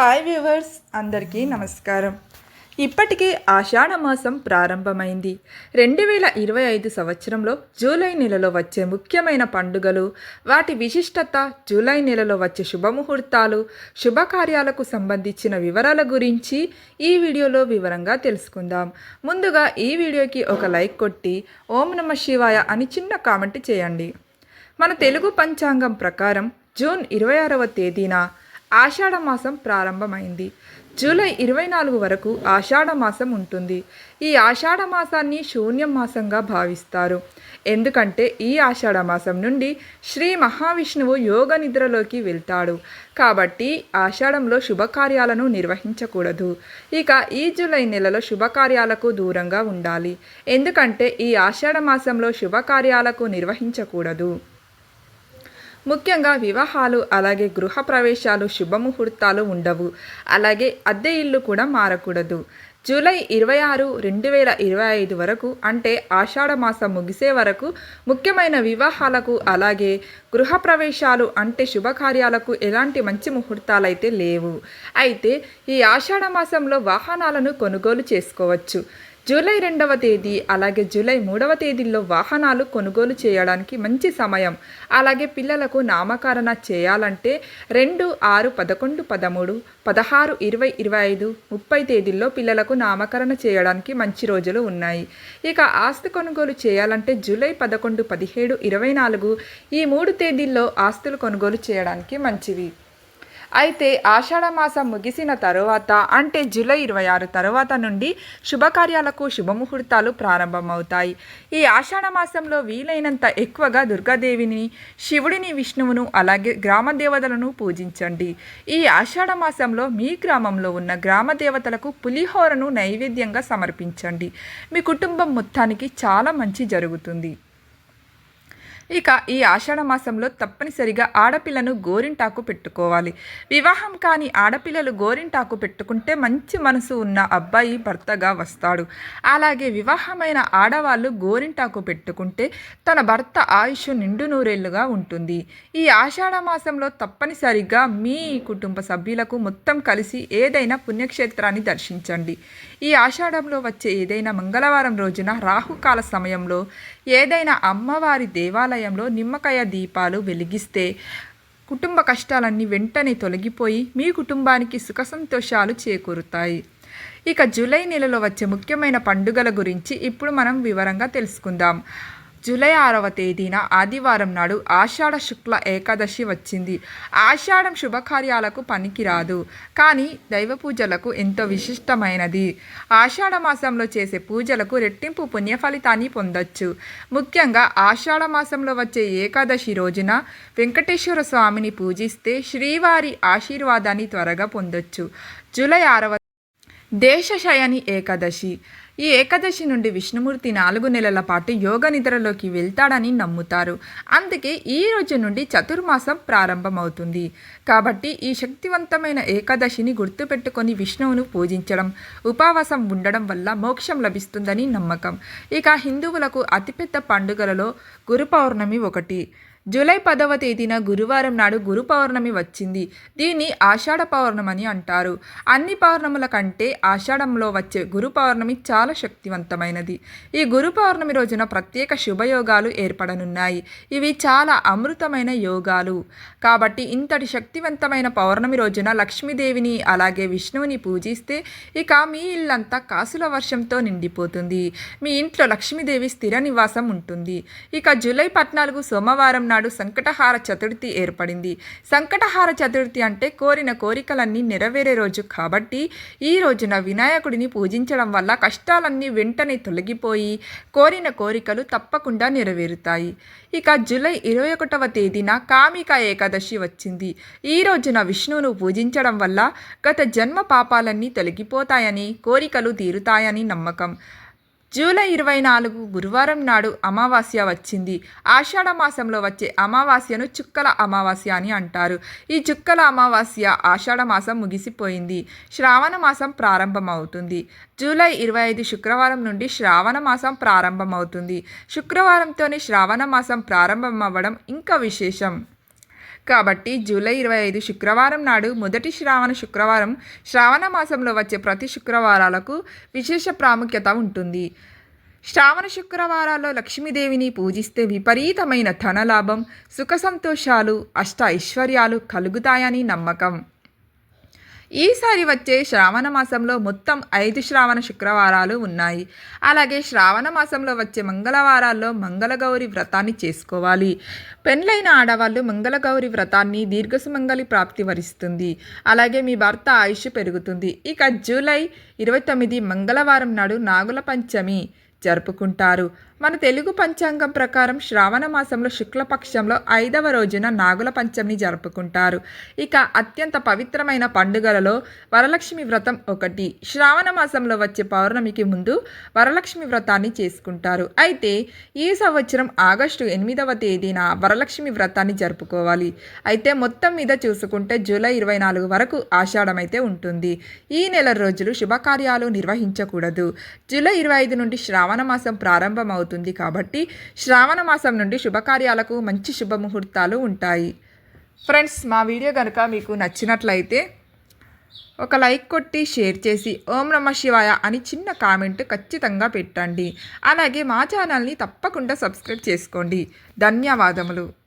Hi viewers అందరికీ నమస్కారం. ఇప్పటికే ఆషాఢ మాసం ప్రారంభమైంది. రెండు వేల ఇరవై ఐదు సంవత్సరంలో జూలై నెలలో వచ్చే ముఖ్యమైన పండుగలు వాటి విశిష్టత జూలై నెలలో వచ్చే శుభముహూర్తాలు శుభకార్యాలకు సంబంధించిన వివరాల గురించి ఈ వీడియోలో వివరంగా తెలుసుకుందాం. ముందుగా ఈ వీడియోకి ఒక లైక్ కొట్టి ఓం నమ శివాయ అని చిన్న కామెంట్ చేయండి. మన తెలుగు పంచాంగం ప్రకారం జూన్ ఇరవై ఆరవ తేదీన ఆషాఢ మాసం ప్రారంభమైంది. జూలై ఇరవై నాలుగు వరకు ఆషాఢ మాసం ఉంటుంది. ఈ ఆషాఢ మాసాన్ని శూన్యం మాసంగా భావిస్తారు. ఎందుకంటే ఈ ఆషాఢ మాసం నుండి శ్రీ మహావిష్ణువు యోగ నిద్రలోకి వెళ్తాడు. కాబట్టి ఆషాఢంలో శుభకార్యాలను నిర్వహించకూడదు. ఇక ఈ జూలై నెలలో శుభకార్యాలకు దూరంగా ఉండాలి. ఎందుకంటే ఈ ఆషాఢ మాసంలో శుభకార్యాలకు నిర్వహించకూడదు. ముఖ్యంగా వివాహాలు అలాగే గృహ ప్రవేశాలు శుభముహూర్తాలు ఉండవు. అలాగే అద్దె ఇల్లు కూడా మారకూడదు. జూలై ఇరవై ఆరు రెండు వేల ఇరవై ఐదు వరకు అంటే ఆషాఢ మాసం ముగిసే వరకు ముఖ్యమైన వివాహాలకు అలాగే గృహ ప్రవేశాలు అంటే శుభకార్యాలకు ఎలాంటి మంచి ముహూర్తాలైతే లేవు. అయితే ఈ ఆషాఢ మాసంలో వాహనాలను కొనుగోలు చేసుకోవచ్చు. జూలై రెండవ తేదీ అలాగే జూలై మూడవ తేదీల్లో వాహనాలు కొనుగోలు చేయడానికి మంచి సమయం. అలాగే పిల్లలకు నామకరణ చేయాలంటే రెండు ఆరు పదకొండు పదమూడు పదహారు ఇరవై ఇరవై ఐదు ముప్పై తేదీల్లో పిల్లలకు నామకరణ చేయడానికి మంచి రోజులు ఉన్నాయి. ఇక ఆస్తి కొనుగోలు చేయాలంటే జూలై పదకొండు పదిహేడు ఇరవై నాలుగు ఈ మూడు తేదీల్లో ఆస్తులు కొనుగోలు చేయడానికి మంచివి. అయితే ఆషాఢ మాసం ముగిసిన తరువాత అంటే జూలై ఇరవై ఆరు తర్వాత నుండి శుభకార్యాలకు శుభముహూర్తాలు ప్రారంభమవుతాయి. ఈ ఆషాఢ మాసంలో వీలైనంత ఎక్కువగా దుర్గాదేవిని శివుడిని విష్ణువును అలాగే గ్రామ దేవతలను పూజించండి. ఈ ఆషాఢ మాసంలో మీ గ్రామంలో ఉన్న గ్రామ దేవతలకు పులిహోరను నైవేద్యంగా సమర్పించండి. మీ కుటుంబం మొత్తానికి చాలా మంచి జరుగుతుంది. ఇక ఈ ఆషాఢ మాసంలో తప్పనిసరిగా ఆడపిల్లను గోరింటాకు పెట్టుకోవాలి. వివాహం కాని ఆడపిల్లలు గోరింటాకు పెట్టుకుంటే మంచి మనసు ఉన్న అబ్బాయి భర్తగా వస్తాడు. అలాగే వివాహమైన ఆడవాళ్ళు గోరింటాకు పెట్టుకుంటే తన భర్త ఆయుష్ నిండు నూరేళ్ళుగా ఉంటుంది. ఈ ఆషాఢ మాసంలో తప్పనిసరిగా మీ కుటుంబ సభ్యులకు మొత్తం కలిసి ఏదైనా పుణ్యక్షేత్రాన్ని దర్శించండి. ఈ ఆషాఢంలో వచ్చే ఏదైనా మంగళవారం రోజున రాహుకాల సమయంలో ఏదైనా అమ్మవారి దేవాలయంలో నిమ్మకాయ దీపాలు వెలిగిస్తే కుటుంబ కష్టాలన్నీ వెంటనే తొలగిపోయి మీ కుటుంబానికి సుఖ సంతోషాలు చేకూరుతాయి. ఇక జూలై నెలలో వచ్చే ముఖ్యమైన పండుగల గురించి ఇప్పుడు మనం వివరంగా తెలుసుకుందాం. జూలై ఆరవ తేదీన ఆదివారం నాడు ఆషాఢ శుక్ల ఏకాదశి వచ్చింది. ఆషాఢం శుభకార్యాలకు పనికిరాదు. కానీ దైవ పూజలకు ఎంతో విశిష్టమైనది. ఆషాఢ మాసంలో చేసే పూజలకు రెట్టింపు పుణ్య ఫలితాన్ని పొందొచ్చు. ముఖ్యంగా ఆషాఢ మాసంలో వచ్చే ఏకాదశి రోజున వెంకటేశ్వర స్వామిని పూజిస్తే శ్రీవారి ఆశీర్వాదాన్ని త్వరగా పొందొచ్చు. జూలై ఆరవ దేశశయని ఏకాదశి. ఈ ఏకాదశి నుండి విష్ణుమూర్తి నాలుగు నెలల పాటు యోగ నిద్రలోకి వెళ్తాడని నమ్ముతారు. అందుకే ఈ రోజు నుండి చతుర్మాసం ప్రారంభమవుతుంది. కాబట్టి ఈ శక్తివంతమైన ఏకాదశిని గుర్తుపెట్టుకొని విష్ణువును పూజించడం ఉపవాసం ఉండడం వల్ల మోక్షం లభిస్తుందని నమ్మకం. ఇక హిందువులకు అతిపెద్ద పండుగలలో గురు పౌర్ణమి ఒకటి. జూలై పదవ తేదీన గురువారం నాడు గురు పౌర్ణమి వచ్చింది. దీన్ని ఆషాఢ పౌర్ణమని అంటారు. అన్ని పౌర్ణముల కంటే ఆషాఢంలో వచ్చే గురు పౌర్ణమి చాలా శక్తివంతమైనది. ఈ గురు పౌర్ణమి రోజున ప్రత్యేక శుభయోగాలు ఏర్పడనున్నాయి. ఇవి చాలా అమృతమైన యోగాలు. కాబట్టి ఇంతటి శక్తివంతమైన పౌర్ణమి రోజున లక్ష్మీదేవిని అలాగే విష్ణువుని పూజిస్తే ఇక మీ ఇల్లంతా కాసుల వర్షంతో నిండిపోతుంది. మీ ఇంట్లో లక్ష్మీదేవి స్థిర నివాసం ఉంటుంది. ఇక జూలై పద్నాలుగు సోమవారం నాడు సంకటహార చతుర్థి ఏర్పడింది. సంకటహార చతుర్థి అంటే కోరిన కోరికలన్నీ నెరవేరే రోజు కాబట్టి ఈ రోజున వినాయకుడిని పూజించడం వల్ల కష్టాలన్నీ వెంటనే తొలగిపోయి కోరిన కోరికలు తప్పకుండా నెరవేరుతాయి. ఇక జూలై ఇరవై ఒకటవ తేదీన కామిక ఏకాదశి వచ్చింది. ఈ రోజున విష్ణువును పూజించడం వల్ల గత జన్మ పాపాలన్నీ తొలగిపోతాయని కోరికలు తీరుతాయని నమ్మకం. జూలై ఇరవై నాలుగు గురువారం నాడు అమావాస్య వచ్చింది. ఆషాఢ మాసంలో వచ్చే అమావాస్యను చుక్కల అమావాస్య అని అంటారు. ఈ చుక్కల అమావాస్య ఆషాఢ మాసం ముగిసిపోయింది. శ్రావణ మాసం ప్రారంభమవుతుంది. జూలై ఇరవై ఐదు శుక్రవారం నుండి శ్రావణ మాసం ప్రారంభమవుతుంది. శుక్రవారంతోనే శ్రావణ మాసం ప్రారంభమవ్వడం ఇంకా విశేషం. కాబట్టి జూలై ఇరవై ఐదు శుక్రవారం నాడు మొదటి శ్రావణ శుక్రవారం శ్రావణ మాసంలో వచ్చే ప్రతి శుక్రవారాలకు విశేష ప్రాముఖ్యత ఉంటుంది. శ్రావణ శుక్రవారాల్లో లక్ష్మీదేవిని పూజిస్తే విపరీతమైన ధనలాభం సుఖ సంతోషాలు అష్ట ఐశ్వర్యాలు కలుగుతాయని నమ్మకం. ఈసారి వచ్చే శ్రావణ మాసంలో మొత్తం ఐదు శ్రావణ శుక్రవారాలు ఉన్నాయి. అలాగే శ్రావణ మాసంలో వచ్చే మంగళవారాల్లో మంగళగౌరి వ్రతాన్ని చేసుకోవాలి. పెండ్లైన ఆడవాళ్ళు మంగళగౌరి వ్రతాన్ని దీర్ఘసుమంగళి ప్రాప్తి వరిస్తుంది. అలాగే మీ భర్త ఆయుష్ పెరుగుతుంది. ఇక జూలై ఇరవై తొమ్మిది మంగళవారం నాడు నాగుల పంచమి జరుపుకుంటారు. మన తెలుగు పంచాంగం ప్రకారం శ్రావణ మాసంలో శుక్లపక్షంలో ఐదవ రోజున నాగుల పంచమిని జరుపుకుంటారు. ఇక అత్యంత పవిత్రమైన పండుగలలో వరలక్ష్మి వ్రతం ఒకటి. శ్రావణ మాసంలో వచ్చే పౌర్ణమికి ముందు వరలక్ష్మి వ్రతాన్ని చేసుకుంటారు. అయితే ఈ సంవత్సరం ఆగస్టు ఎనిమిదవ తేదీన వరలక్ష్మి వ్రతాన్ని జరుపుకోవాలి. అయితే మొత్తం మీద చూసుకుంటే జూలై ఇరవై నాలుగు వరకు ఆషాఢమైతే ఉంటుంది. ఈ నెల రోజులు శుభకార్యాలు నిర్వహించకూడదు. జూలై ఇరవై ఐదు నుండి శ్రావణ మాసం ప్రారంభమవుతుంది. కాబట్టి శ్రావణ మాసం నుండి శుభకార్యాలకు మంచి శుభముహూర్తాలు ఉంటాయి. ఫ్రెండ్స్ మా వీడియో కనుక మీకు నచ్చినట్లయితే ఒక లైక్ కొట్టి షేర్ చేసి ఓం నమ శివాయ అని చిన్న కామెంట్ ఖచ్చితంగా పెట్టండి. అలాగే మా ఛానల్ని తప్పకుండా సబ్స్క్రైబ్ చేసుకోండి. ధన్యవాదములు.